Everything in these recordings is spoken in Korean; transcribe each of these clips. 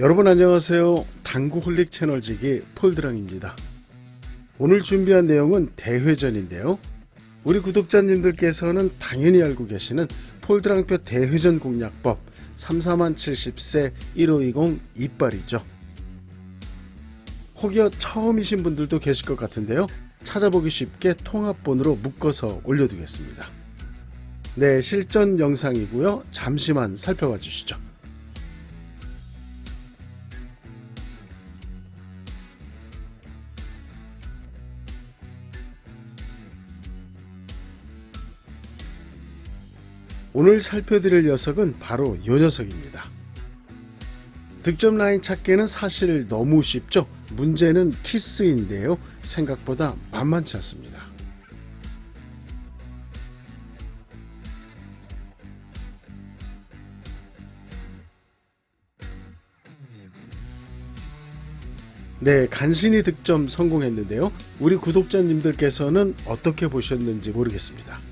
여러분 안녕하세요. 당구홀릭 채널지기 폴드랑입니다. 오늘 준비한 내용은 대회전인데요. 우리 구독자님들께서는 당연히 알고 계시는 폴드랑표 대회전 공략법 34만 70세 1520 이빨이죠. 혹여 처음이신 분들도 계실 것 같은데요. 찾아보기 쉽게 통합본으로 묶어서 올려두겠습니다. 네, 실전 영상이고요. 잠시만 살펴봐 주시죠. 오늘 살펴드릴 녀석은 바로 이 녀석입니다. 득점 라인 찾기는 사실 너무 쉽죠. 문제는 키스인데요. 생각보다 만만치 않습니다. 네, 간신히 득점 성공했는데요. 우리 구독자님들께서는 어떻게 보셨는지 모르겠습니다.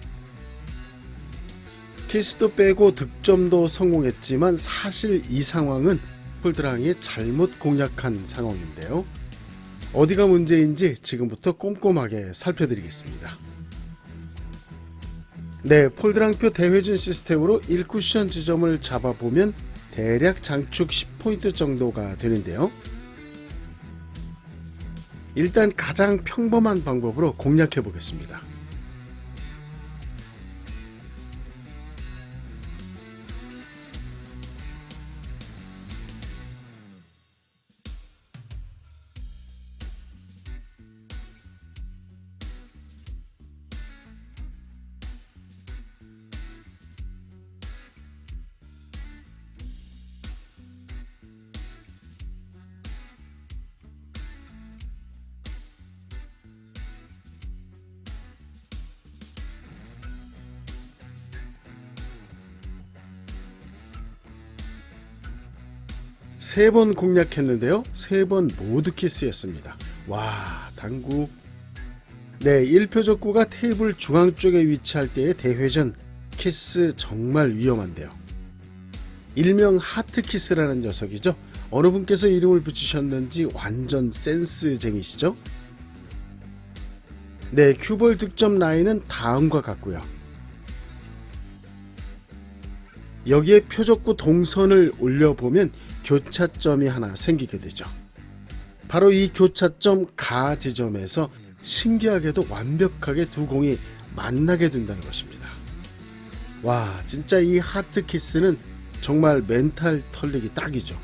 키스도 빼고 득점도 성공했지만 사실 이 상황은 폴드랑이 잘못 공략한 상황인데요. 어디가 문제인지 지금부터 꼼꼼하게 살펴드리겠습니다. 네, 폴드랑표 대회전 시스템으로 1쿠션 지점을 잡아보면 대략 장축 10포인트 정도가 되는데요. 일단 가장 평범한 방법으로 공략해 보겠습니다. 세 번 공략했는데요. 세 번 모두 키스였습니다. 와, 당구. 네, 1표 적구가 테이블 중앙 쪽에 위치할 때의 대회전 키스 정말 위험한데요. 일명 하트 키스라는 녀석이죠. 어느 분께서 이름을 붙이셨는지 완전 센스쟁이시죠? 네, 큐볼 득점 라인은 다음과 같고요. 여기에 표적구 동선을 올려보면 교차점이 하나 생기게 되죠. 바로 이 교차점 가 지점에서 신기하게도 완벽하게 두 공이 만나게 된다는 것입니다. 와, 진짜 이 하트 키스는 정말 멘탈 털리기 딱이죠.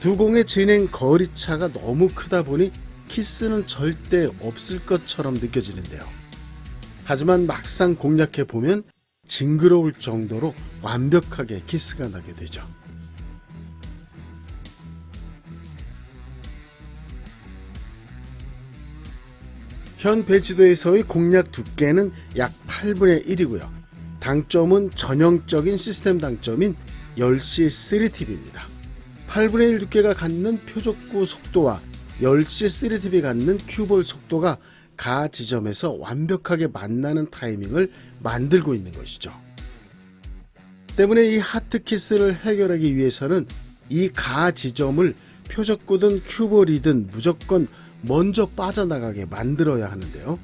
두 공의 진행 거리 차가 너무 크다 보니 키스는 절대 없을 것처럼 느껴지는데요. 하지만 막상 공략해 보면 징그러울 정도로 완벽하게 키스가 나게 되죠. 현 배치도에서의 공략 두께는 약 8분의 1이고요. 당점은 전형적인 시스템 당점인 10시 3팁입니다. 8분의 1 두께가 갖는 표적구 속도와 10시 3팁이 갖는 큐볼 속도가 가 지점에서 완벽하게 만나는 타이밍을 만들고 있는 것이죠. 때문에 이 하트 키스를 해결하기 위해서는 이 가 지점을 표적구든 큐볼이든 무조건 먼저 빠져나가게 만들어야 하는데요.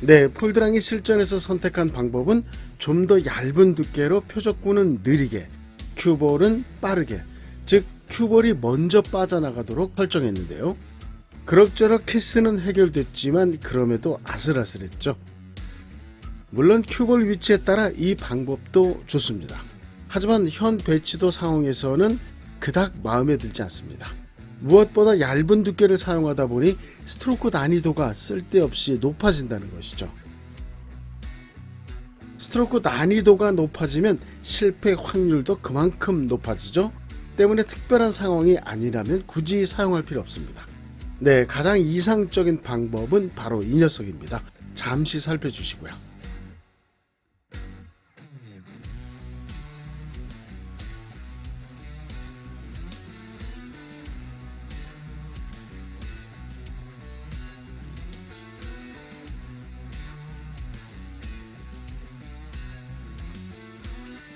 네, 폴드랑이 실전에서 선택한 방법은 좀 더 얇은 두께로 표적구는 느리게, 큐볼은 빠르게, 즉 큐볼이 먼저 빠져나가도록 설정했는데요. 그럭저럭 키스는 해결됐지만 그럼에도 아슬아슬했죠. 물론 큐볼 위치에 따라 이 방법도 좋습니다. 하지만 현 배치도 상황에서는 그닥 마음에 들지 않습니다. 무엇보다 얇은 두께를 사용하다 보니 스트로크 난이도가 쓸데없이 높아진다는 것이죠. 스트로크 난이도가 높아지면 실패 확률도 그만큼 높아지죠. 때문에 특별한 상황이 아니라면 굳이 사용할 필요 없습니다. 네, 가장 이상적인 방법은 바로 이 녀석입니다. 잠시 살펴주시고요.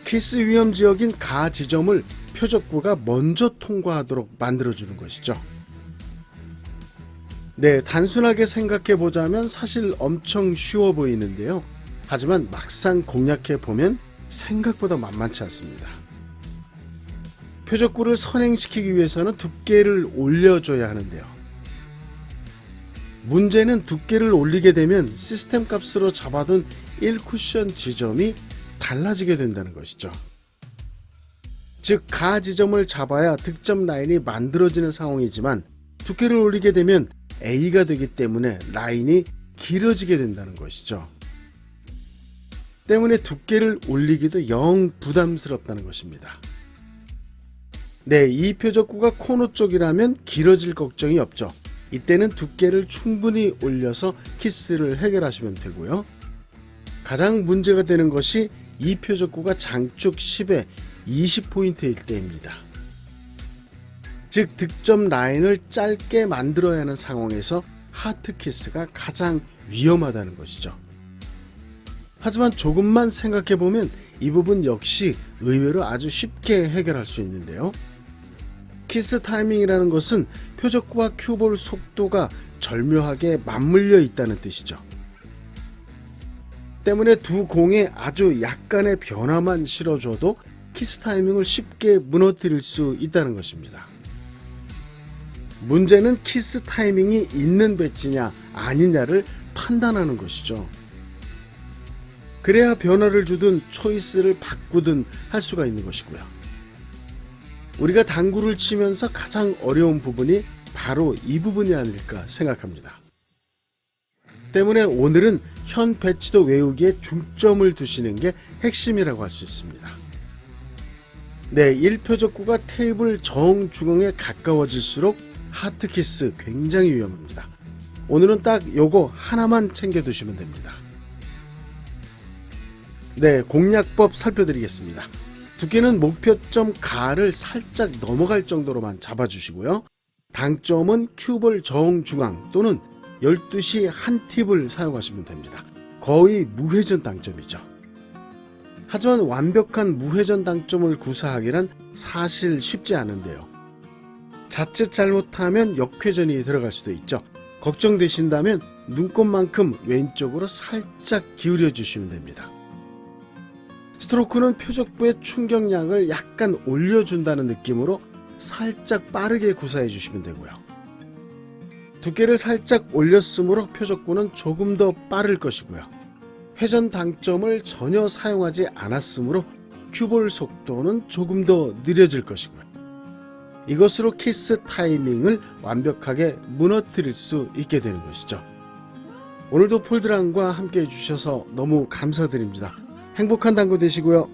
키스 위험 지역인 가 지점을 표적구가 먼저 통과하도록 만들어주는 것이죠. 네, 단순하게 생각해 보자면 사실 엄청 쉬워 보이는데요. 하지만 막상 공략해 보면 생각보다 만만치 않습니다. 표적구를 선행시키기 위해서는 두께를 올려줘야 하는데요. 문제는 두께를 올리게 되면 시스템 값으로 잡아둔 1쿠션 지점이 달라지게 된다는 것이죠. 즉, 가 지점을 잡아야 득점 라인이 만들어지는 상황이지만 두께를 올리게 되면 A가 되기 때문에 라인이 길어지게 된다는 것이죠. 때문에 두께를 올리기도 영 부담스럽다는 것입니다. 네, 이 표적구가 코너 쪽이라면 길어질 걱정이 없죠. 이때는 두께를 충분히 올려서 키스를 해결하시면 되고요. 가장 문제가 되는 것이 이 표적구가 장축 10에 20포인트일 때입니다. 즉 득점 라인을 짧게 만들어야 하는 상황에서 하트 키스가 가장 위험하다는 것이죠. 하지만 조금만 생각해 보면 이 부분 역시 의외로 아주 쉽게 해결할 수 있는데요. 키스 타이밍이라는 것은 표적과 큐볼 속도가 절묘하게 맞물려 있다는 뜻이죠. 때문에 두 공에 아주 약간의 변화만 실어줘도 키스 타이밍을 쉽게 무너뜨릴 수 있다는 것입니다. 문제는 키스 타이밍이 있는 배치냐 아니냐를 판단하는 것이죠. 그래야 변화를 주든 초이스를 바꾸든 할 수가 있는 것이고요. 우리가 당구를 치면서 가장 어려운 부분이 바로 이 부분이 아닐까 생각합니다. 때문에 오늘은 현 배치도 외우기에 중점을 두시는 게 핵심이라고 할 수 있습니다. 네, 1표적구가 테이블 정중앙에 가까워질수록 하트키스 굉장히 위험합니다. 오늘은 딱 요거 하나만 챙겨두시면 됩니다. 네, 공략법 살펴드리겠습니다. 두께는 목표점 가를 살짝 넘어갈 정도로만 잡아주시고요. 당점은 큐볼 정중앙 또는 12시 한 팁을 사용하시면 됩니다. 거의 무회전 당점이죠. 하지만 완벽한 무회전 당점을 구사하기란 사실 쉽지 않은데요. 자칫 잘못하면 역회전이 들어갈 수도 있죠. 걱정되신다면 눈곱만큼 왼쪽으로 살짝 기울여 주시면 됩니다. 스트로크는 표적부의 충격량을 약간 올려준다는 느낌으로 살짝 빠르게 구사해 주시면 되고요. 두께를 살짝 올렸으므로 표적구는 조금 더 빠를 것이고요. 회전 당점을 전혀 사용하지 않았으므로 큐볼 속도는 조금 더 느려질 것이고요. 이것으로 키스 타이밍을 완벽하게 무너뜨릴 수 있게 되는 것이죠. 오늘도 폴드랑과 함께 해주셔서 너무 감사드립니다. 행복한 당구 되시고요.